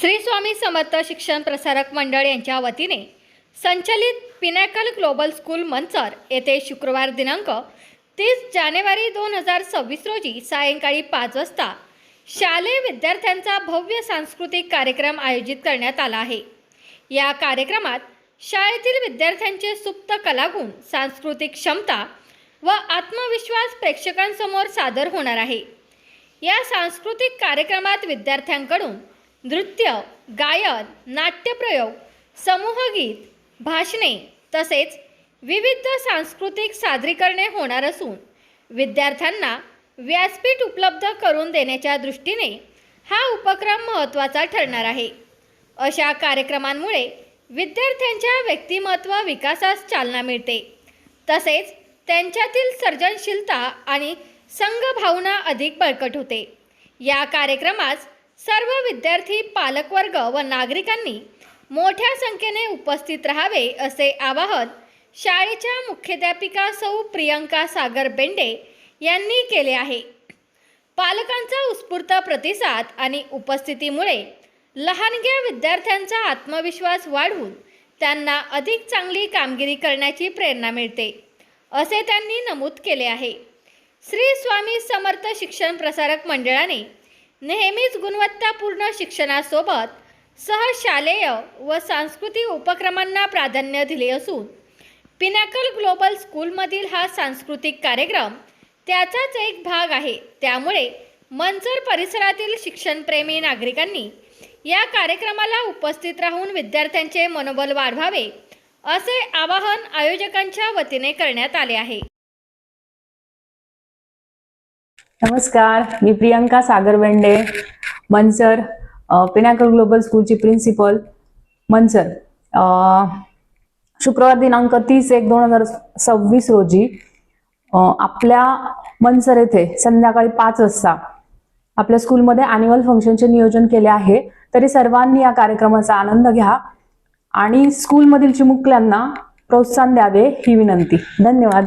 श्री स्वामी समर्थ शिक्षण प्रसारक मंडळ यांच्या वतीने संचलित पिनॅकल ग्लोबल स्कूल मंचर येथे शुक्रवार दिनांक तीस जानेवारी दोन हजार सव्वीस रोजी सायंकाळी पाच वाजता शालेय विद्यार्थ्यांचा भव्य सांस्कृतिक कार्यक्रम आयोजित करण्यात आला आहे. या कार्यक्रमात शाळेतील विद्यार्थ्यांचे सुप्त कलागुण सांस्कृतिक क्षमता व आत्मविश्वास प्रेक्षकांसमोर सादर होणार आहे. या सांस्कृतिक कार्यक्रमात विद्यार्थ्यांकडून नृत्य गायन नाट्यप्रयोग समूहगीत भाषणे तसेच विविध सांस्कृतिक सादरीकरणे होणार असून विद्यार्थ्यांना व्यासपीठ उपलब्ध करून देण्याच्या दृष्टीने हा उपक्रम महत्त्वाचा ठरणार आहे. अशा कार्यक्रमांमुळे विद्यार्थ्यांच्या व्यक्तिमत्व विकासास चालना मिळते. तसेच त्यांच्यातील सर्जनशीलता आणि संघभावना अधिक बळकट होते. या कार्यक्रमास सर्व विद्यार्थी पालकवर्ग व नागरिकांनी मोठ्या संख्येने उपस्थित राहावे असे आवाहन शाळेच्या मुख्याध्यापिका सौ प्रियंका सागर बेंडे यांनी केले आहे. पालकांचा उत्स्फूर्त प्रतिसाद आणि उपस्थितीमुळे लहानग्या विद्यार्थ्यांचा आत्मविश्वास वाढवून त्यांना अधिक चांगली कामगिरी करण्याची प्रेरणा मिळते असे त्यांनी नमूद केले आहे. श्री स्वामी समर्थ शिक्षण प्रसारक मंडळाने नेहमीच गुणवत्तापूर्ण शिक्षणासोबत सहशालेय व सांस्कृतिक उपक्रमांना प्राधान्य दिले असून पिनॅकल ग्लोबल स्कूलमधील हा सांस्कृतिक कार्यक्रम त्याचाच एक भाग आहे. त्यामुळे मंचर परिसरातील शिक्षणप्रेमी नागरिकांनी या कार्यक्रमाला उपस्थित राहून विद्यार्थ्यांचे मनोबल वाढवावे असे आवाहन आयोजकांच्या वतीने करण्यात आले आहे. नमस्कार मी प्रियंका सागर बेंडे मनसर पिनाकल ग्लोबल स्कूलची प्रिन्सिपल. मनसर शुक्रवार दिनांक तीस एक दोन हजार सव्वीस रोजी आपल्या मनसर येथे संध्याकाळी पाच वाजता आपल्या स्कूलमध्ये अॅन्युअल फंक्शनचे नियोजन केले आहे. तरी सर्वांनी या कार्यक्रमाचा आनंद घ्या आणि स्कूलमधील चिमुकल्यांना प्रोत्साहन द्यावे ही विनंती. धन्यवाद.